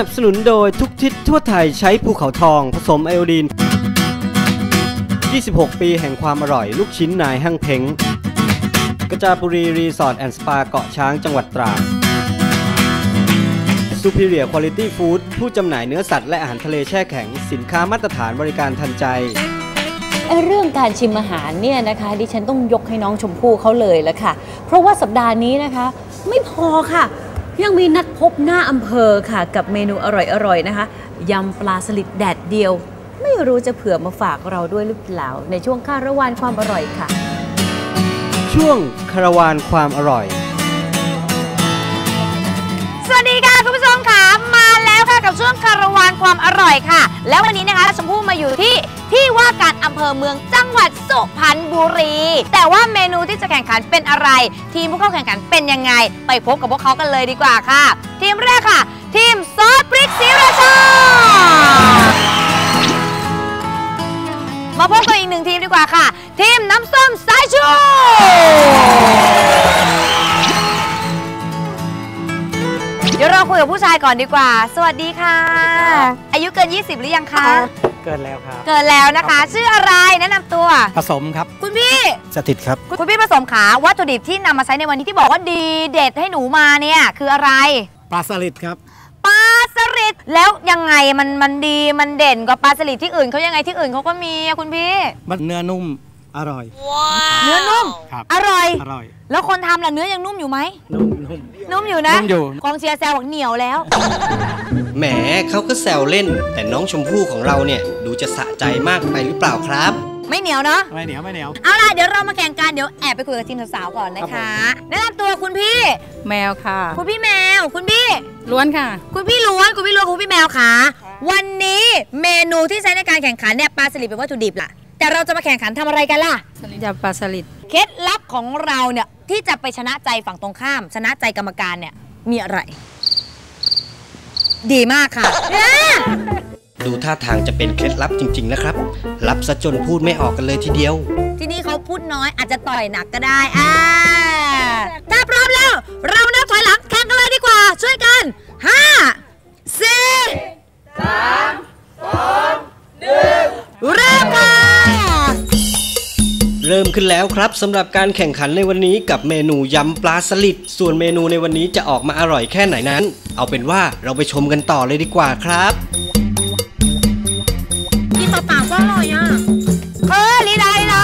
นับสนุนโดยทุกทิศทั่วไทยใช้ภูเขาทอง ผสมไอโอดีน 26 ปีแห่งความอร่อยลูกชิ้นนายหั่งเพ้งกระจาปุรีรีสอร์ทแอนด์สปาเกาะช้างจังหวัดตราด Superior Quality Food ผู้จำหน่ายเนื้อสัตว์และอาหารทะเลแช่แข็ง สินค้ามาตรฐานบริการทันใจ ไอ้เรื่องการชิมอาหารเนี่ยนะคะ ดิฉันต้องยกให้น้องชมพู่เขาเลยละค่ะ เพราะว่าสัปดาห์นี้นะคะ ไม่พอค่ะ ยังมีนัดพบหน้าอำเภอค่ะกับเมนูอร่อยๆนะคะยำปลาสลิดแดดเดียว ไม่รู้จะเผื่อมาฝากเราด้วยหรือเปล่า ในช่วงคาราวานความอร่อยค่ะ ช่วงคาราวานความอร่อย สวัสดีค่ะคุณผู้ชมค่ะมาแล้วค่ะกับช่วงคาราวานความอร่อยค่ะ แล้ววันนี้นะคะชมพู่มาอยู่ที่ ที่ว่าการอำเภอเมืองจังหวัดสุพรรณบุรี แต่ว่าเมนูที่จะแข่งขันเป็นอะไร ทีมผู้เข้าแข่งขันเป็นยังไง ไปพบกับพวกเขากันเลยดีกว่าค่ะ ทีมแรกค่ะ ทีมซอสพริกศรีราชามาพบกับอีกหนึ่งทีมดีกว่าค่ะ ทีมน้ำส้มสายชูเดี๋ยวเราคุยกับผู้ชายก่อนดีกว่า สวัสดีค่ะ อายุเกิน 20 หรือยังคะ เกินแล้วครับ เกินแล้วนะคะ ชื่ออะไรแนะนำตัว ผสมครับ คุณพี่ สถิตครับ คุณพี่ผสมขาวัตถุดิบที่นำมาใช้ในวันนี้ที่บอกว่าดีเด็ดให้หนูมาเนี่ยคืออะไรปลาสลิดครับ ปลาสลิดแล้วยังไงมันมันดีมันเด่นกว่าปลาสลิดที่อื่นเขายังไงที่อื่นเขาก็มีอะคุณพี่ มันเนื้อนุ่มอร่อย เนื้อนุ่ม ครับ อร่อย อร่อย แล้วคนทำล่ะเนื้อยังนุ่มอยู่ไหมนุ่มนุ่มนุ่มอยู่นะนุ่มอยู่ กองเชียร์แซวบอกเหนียวแล้ว แหมเขาก็แซวเล่น แต่น้องชมพู่ของเราเนี่ย ดูจะสะใจมากไปหรือเปล่าครับ ไม่เหนียวเนาะไม่เหนียวไม่เหนียว เอาล่ะเดี๋ยวเรามาแข่งกันเดี๋ยวแอบไปคุยกับทีมสาวๆก่อนนะคะแนะนำตัวคุณพี่ แมวค่ะ คุณพี่แมว คุณพี่ล้วนค่ะ คุณพี่ล้วนคุณพี่ล้วนคุณพี่แมวค่ะวันนี้เมนูที่ใช้ในการแข่งขันเนี่ยปลาสลิดเป็นวัตถุดิบล่ะแต่เราจะมาแข่งขันทำอะไรกันล่ะยำปลาสลิดเคล็ดลับของเราเนี่ย ที่จะไปชนะใจฝั่งตรงข้าม ชนะใจกรรมการเนี่ยมีอะไร ดีมากค่ะ ดูท่าทางจะเป็นเคล็ดลับจริง ๆ นะครับลับซะจนพูดไม่ออกกันเลยทีเดียว ที่นี่เขาพูดน้อยอาจจะต่อยหนักก็ได้อ่าถ้าพร้อมแล้ว เรานับถอยหลังแข่งกันเลยดีกว่า ช่วยกัน5 ริ่มขึ้นแล้วครับสำหรับการแข่งขันในวันนี้กับเมนูยำปลาสลิดส่วนเมนูในวันนี้จะออกมาอร่อยแค่ไหนนั้น เอาเป็นว่าเราไปชมกันต่อเลยดีกว่าครับกินเปล่าๆก็อร่อยอะเออลีลาลีลา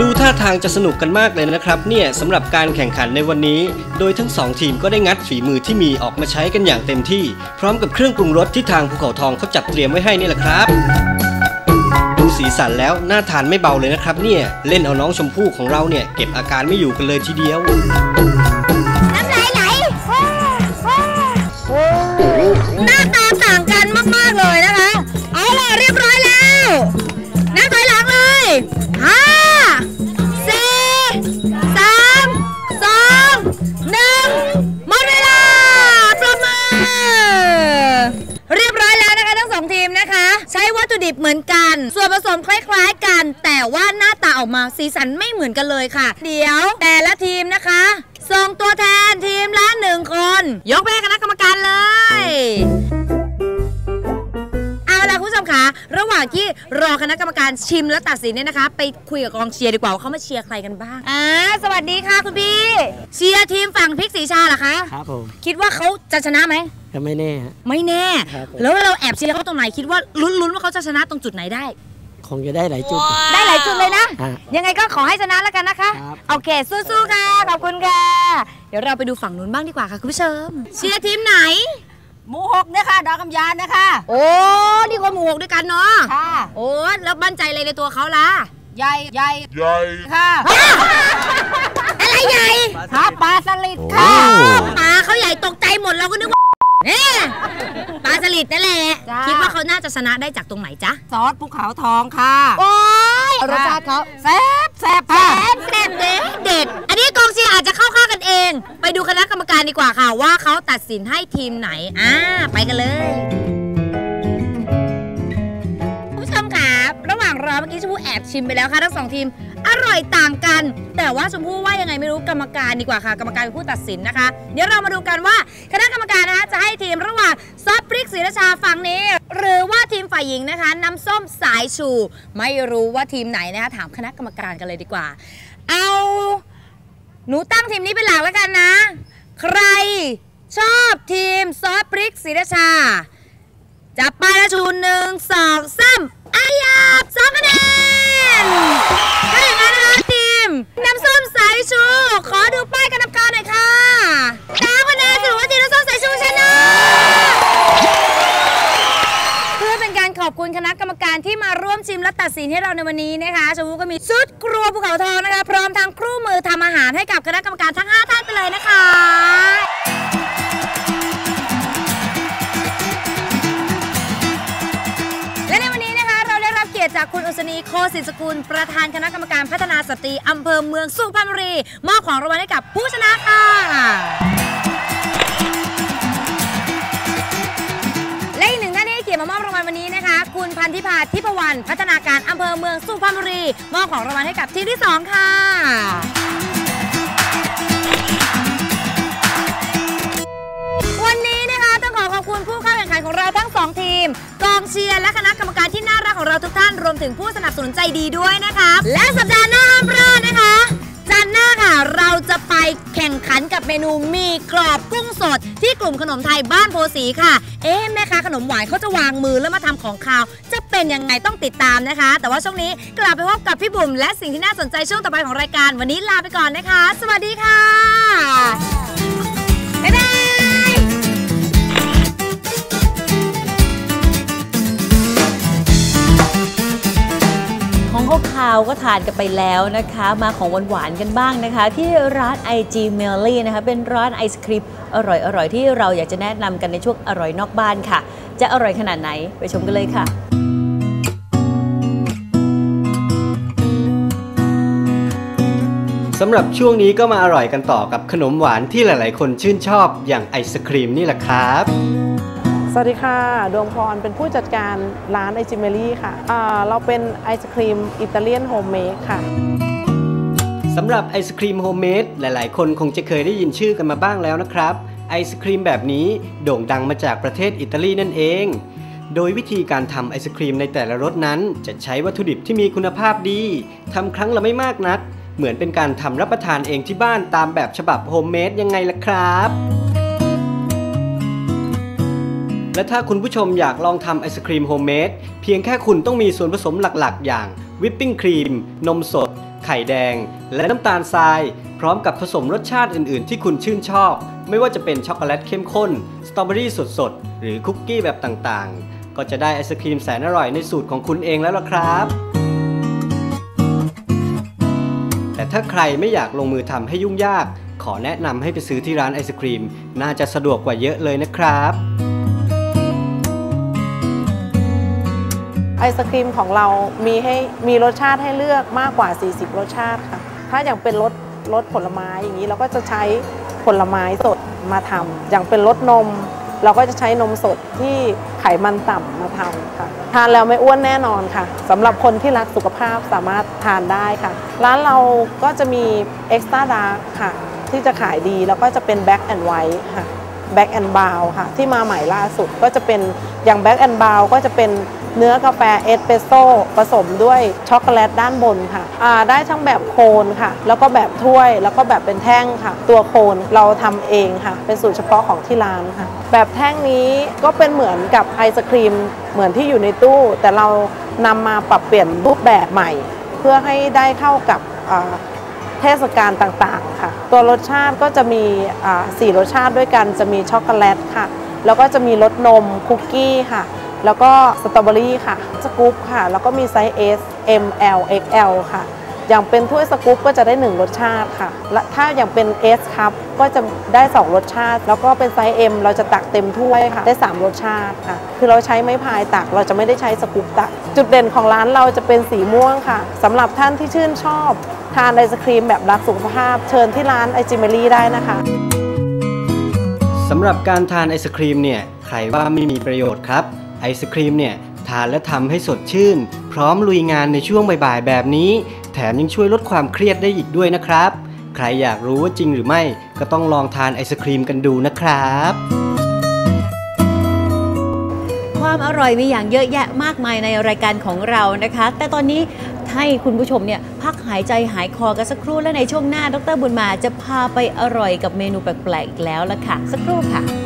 ดูท่าทางจะสนุกกันมากเลยนะครับ เนี่ยสำหรับการแข่งขันในวันนี้ โดยทั้งสองทีมก็ได้งัดฝีมือที่มีออกมาใช้กันอย่างเต็มที่ พร้อมกับเครื่องปรุงรสที่ทางภูเขาทองเขาจัดเตรียมไว้ให้นี่แหละครับ ดูสีสันแล้วน่าทานไม่เบาเลยนะครับเนี่ย เล่นเอาน้องชมพู่ของเราเนี่ย เก็บอาการไม่อยู่กันเลยทีเดียว เหมือนกัน ส่วนผสมคล้ายๆกัน แต่ว่าหน้าตาออกมาสีสันไม่เหมือนกันเลยค่ะ เดี๋ยวแต่ละทีมนะคะส่งตัวแทนทีมละหนึ่งคน ยกไปให้คณะกรรมการเลย ระหว่างที่รอคณะกรรมการชิมและตัดสินเนี่ยนะคะ ไปคุยกับกองเชียร์ดีกว่าว่าเขามาเชียร์ใครกันบ้างอ่าสวัสดีค่ะคุณพี่เชียร์ทีมฝั่งพริกสีชาเหรอคะ ครับผมคิดว่าเขาจะชนะไหมก็ไม่แน่ฮะ ไม่แน่ ครับผมแล้วเราแอบเชียร์เขาตรงไหนคิดว่าลุ้นๆว่าเขาจะชนะตรงจุดไหนได้ คงจะได้หลายจุด ได้หลายจุดเลยนะ ฮะยังไงก็ขอให้ชนะแล้วกันนะคะ ครับ โอเค สู้ๆ ค่ะ ขอบคุณค่ะ เดี๋ยวเราไปดูฝั่งนู้นบ้างดีกว่าค่ะ คุณผู้ชม เชียร์ทีมไหน หมูหกเนี่ยค่ะดอกกำยานนะคะโอ้นี่คนหมู่หกด้วยกันเนาะค่ะโอ้แล้วมั่นใจอะไรในตัวเขาล่ะใหญ่ใหญ่ใหญ่ค่ะอะไรใหญ่ครับปลาสลิดค่ะค่ะปลาเขาใหญ่ตกใจหมดเราก็นึกว่าเอ๊ะปลาสลิดนั่นแหละจ้าคิดว่าเขาน่าจะชนะได้จากตรงไหนจ๊ะซอสภูเขาทองค่ะโอ้ยรสชาติเขาแซ่บแซ่บค่ะแซ่บแซ่บเด็ดเด็ดอันนี้กองเชียร์อาจจะ เอง ไปดูคณะกรรมการดีกว่าค่ะ ว่าเขาตัดสินให้ทีมไหน อ่า ไปกันเลยคุณผู้ชมค่ะระหว่างรอเมื่อกี้ชมพู่แอบชิมไปแล้วค่ะทั้งสองทีม อร่อยต่างกัน แต่ว่าชมพู่ว่ายังไงไม่รู้กรรมการดีกว่าค่ะ กรรมการเป็นผู้ตัดสินนะคะ เดี๋ยวเรามาดูกันว่าคณะกรรมการนะคะจะให้ทีมระหว่างซอฟพริกศรีราชาฝั่งนี้ หรือว่าทีมฝ่ายหญิงนะคะน้ำส้มสายชู ไม่รู้ว่าทีมไหนนะคะถามคณะกรรมการกันเลยดีกว่า เอา หนูตั้งทีมนี้เป็นหลักแล้วกันนะ ใครชอบทีมซอฟพริกศรีราชา จับป้ายและชูหนึ่งสองสามอายาบสองคะแนนถ้าอย่างนั้นนะคะทีมน้ำส้มสายชู ขอดูป้ายกรรมการหน่อยค่ะสามคะแนนถือว่าทีมน้ำส้มสายชูชนะเพื่อเป็นการขอบคุณคณะกรรมการที่มาร่วมชิมและตัดสินให้เราในวันนี้นะคะชมพู่ก็มีชุดครัวภูเขาทองนะคะ กับคณะกรรมการทั้ง 5 ท่านไปเลยนะคะ และในวันนี้นะคะเราได้รับเกียรติจากคุณอุศนีโคสิสกุล ประธานคณะกรรมการพัฒนาสตรีอำเภอเมืองสุพรรณบุรีมอบของรางวัลให้กับผู้ชนะค่ะและอีกหนึ่งท่านที่ให้เกียรติมามอบรางวัลวันนี้นะคะ คุณพันธิพาทิพวรรณพัฒนาการอำเภอเมืองสุพรรณบุรีมอบของรางวัลให้กับทีมที่2ค่ะ ขันของเราทั้ง 2 ทีม กองเชียร์และคณะกรรมการที่น่ารักของเราทุกท่าน รวมถึงผู้สนับสนุนใจดีด้วยนะคะ และสัปดาห์หน้าห้ามพลาดนะคะจันทร์หน้าค่ะ เราจะไปแข่งขันกับเมนูมีกรอบกุ้งสด ที่กลุ่มขนมไทยบ้านโพสีค่ะ เอ๊ะแม่ค้าขนมหวานเขาจะวางมือแล้วมาทำของคาว จะเป็นยังไงต้องติดตามนะคะ แต่ว่าช่วงนี้กลับไปพบกับพี่บุ๋มและสิ่งที่น่าสนใจช่วงต่อไปของรายการ วันนี้ลาไปก่อนนะคะ สวัสดีค่ะ ขาก็ทานกันไปแล้วนะคะ มาของหวานๆกันบ้างนะคะ ที่ร้าน IG m e l l y นะคะ เป็นร้านไอศครีมอร่อยๆ ที่เราอยากจะแนะนำกันในช่วงอร่อยนอกบ้านค่ะ จะอร่อยขนาดไหนไปชมกันเลยค่ะสำหรับช่วงนี้ก็มาอร่อยกันต่อกับขนมหวานที่หลาย ๆ คนชื่นชอบอย่างไอศครีมนี่แหละครับ สวัสดีค่ะ ดวงพร เป็นผู้จัดการร้านไอจิเมลี่ค่ะอ่าเราเป็นไอศครีมอิตาเลียนโฮมเมดค่ะ สำหรับไอศครีมโฮมเมดหลายๆ คนคงจะเคยได้ยินชื่อกันมาบ้างแล้วนะครับ ไอศครีมแบบนี้โด่งดังมาจากประเทศอิตาลีนั่นเอง โดยวิธีการทำไอศครีมในแต่ละรสนั้น จะใช้วัตถุดิบที่มีคุณภาพดีทำครั้งละไม่มากนัก เหมือนเป็นการทำรับประทานเองที่บ้านตามแบบฉบับโฮมเมดยังไงล่ะครับ และถ้าคุณผู้ชมอยากลองทำไอศครีมโฮมเมดเพียงแค่คุณต้องมีส่วนผสมหลักๆ อย่างวิปปิ้งครีม นมสด ไข่แดง และน้ำตาลทราย พร้อมกับผสมรสชาติอื่นๆ ที่คุณชื่นชอบ ไม่ว่าจะเป็นช็อกโกแลตเข้มข้น สตรอเบอรี่สดๆ หรือคุกกี้แบบต่างๆ ก็จะได้ไอศครีมแสนอร่อยในสูตรของคุณเองแล้วล่ะครับ แต่ถ้าใครไม่อยากลงมือทำให้ยุ่งยาก ขอแนะนำให้ไปซื้อที่ร้านไอศครีม น่าจะสะดวกกว่าเยอะเลยนะครับ ไอศครีมของเรามีให้มีรสชาติให้เลือกมากกว่า 40 รสชาติค่ะ ถ้าอย่างเป็นรสรสผลไม้อย่างนี้เราก็จะใช้ผลไม้สดมาทำอย่างเป็นรสนม เราก็จะใช้นมสดที่ไขมันต่ำมาทำค่ะทานแล้วไม่อ้วนแน่นอนค่ะสำหรับคนที่รักสุขภาพสามารถทานได้ค่ะ ร้านเราก็จะมีเอ็กซ์ต d ้าดาร์ค่ะ ที่จะขายดีแล้วก็จะเป็นแบ็กแอนด์ไวท์ค่ะแบ็กแอนด์บาวค่ะ ที่มาใหม่ล่าสุดก็จะเป็นอย่างแบ็กแอนด์บาวก็จะเป็น เนื้อกาแฟเอสเปรสโซ่ผสมด้วยช็อกโกแลตด้านบนค่ะอ่าได้ทั้งแบบโคนค่ะ แล้วก็แบบถ้วยแล้วก็แบบเป็นแท่งค่ะ ตัวโคนเราทำเองค่ะ เป็นสูตรเฉพาะของที่ร้านค่ะ แบบแท่งนี้ก็เป็นเหมือนกับไอศครีมเหมือนที่อยู่ในตู้ แต่เรานำมาปรับเปลี่ยนรูปแบบใหม่ เพื่อให้ได้เข้ากับเทศกาลต่างๆค่ะ ตัวรสชาติก็จะมีสี่รสชาติด้วยกันจะมีช็อกโกแลตค่ะ แล้วก็จะมีรสนมคุกกี้ค่ะ แล้วก็สตรอเบอรี่ค่ะสกู๊ปค่ะ แล้วก็มีไซส์ S M L XL ค่ะ อย่างเป็นถ้วยสกู๊ปก็จะได้ 1 รสชาติค่ะ และถ้าอย่างเป็น S ครับก็จะได้ 2 รสชาติ แล้วก็เป็นไซส์ M เราจะตักเต็มถ้วยค่ะ ได้ 3 รสชาติค่ะ คือเราใช้ไม้พายตัก เราจะไม่ได้ใช้สกู๊ปตัก จุดเด่นของร้านเราจะเป็นสีม่วงค่ะสำหรับท่านที่ชื่นชอบ ทานไอศครีมแบบรักสุขภาพ เชิญที่ร้านไอจิเมลี่ได้นะคะสำหรับการทานไอศครีมเนี่ยใครว่าไม่มีประโยชน์ครับ ไอศครีมเนี่ยทานและทำให้สดชื่น พร้อมลุยงานในช่วงบ่ายๆแบบนี้ แถมยังช่วยลดความเครียดได้อีกด้วยนะครับ ใครอยากรู้ว่าจริงหรือไม่ ก็ต้องลองทานไอศครีมกันดูนะครับ ความอร่อยมีอย่างเยอะแยะมากมายในรายการของเรานะคะ แต่ตอนนี้ให้คุณผู้ชมเนี่ยพักหายใจหายคอกันสักครู่และในช่วงหน้าดรบุญมาจะพาไปอร่อยกับเมนูแปลกๆอีกแล้วละค่ะ สักครู่ค่ะ